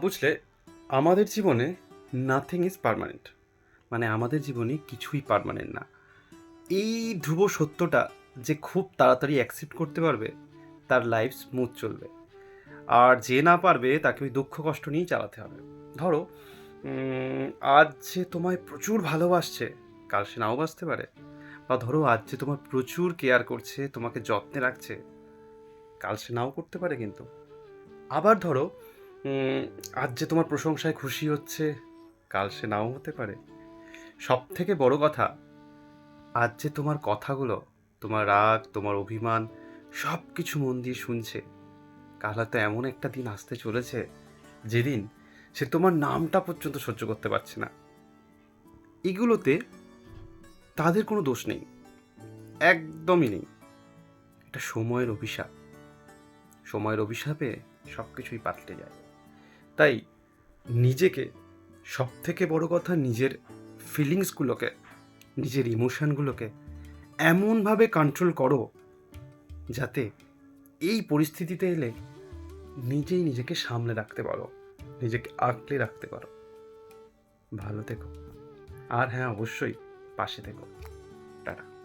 বুঝলে, আমাদের জীবনে নাথিং ইজ পারমানেন্ট মানে আমাদের জীবনে কিছুই পারমানেন্ট না। এই ধ্রুব সত্যটা যে খুব তাড়াতাড়ি অ্যাকসেপ্ট করতে পারবে, তার লাইফ স্মুথ চলবে। আর যে না পারবে, তাকে ওই দুঃখ কষ্ট নিয়েই চালাতে হবে। ধরো আজ যে তোমায় প্রচুর ভালোবাসছে, কাল সে নাও বাসতে পারে। বা ধরো, আজ যে তোমার প্রচুর কেয়ার করছে, তোমাকে যত্নে রাখছে, কাল সে নাও করতে পারে কিন্তু। আবার ধরো আজ যে তোমার প্রশংসায় খুশি হচ্ছে, কাল সে নাও হতে পারে। সব থেকে বড় কথা, আজ যে তোমার কথাগুলো, তোমার রাগ, তোমার অভিমান সব কিছু মন দিয়ে শুনছে, কাল হয়তো এমন একটা দিন আসতে চলেছে, যেদিন সে তোমার নামটা পর্যন্ত সহ্য করতে পারছে না। এগুলোতে তাদের কোনো দোষ নেই, একদমই নেই। এটা সময়ের অভিশাপ। সময়ের অভিশাপে সব কিছুই পাল্টে যায়। তাই নিজেকে সব থেকে বড় কথা নিজের ফিলিংসগুলোকে নিজের ইমোশনগুলোকে এমনভাবে কন্ট্রোল করো যাতে এই পরিস্থিতিতে এলে নিজেই নিজেকে সামলে রাখতে পারো, নিজেকে আঁকলে রাখতে পারো। ভালো থেকো। আর হ্যাঁ অবশ্যই পাশে থেকো। টাটা।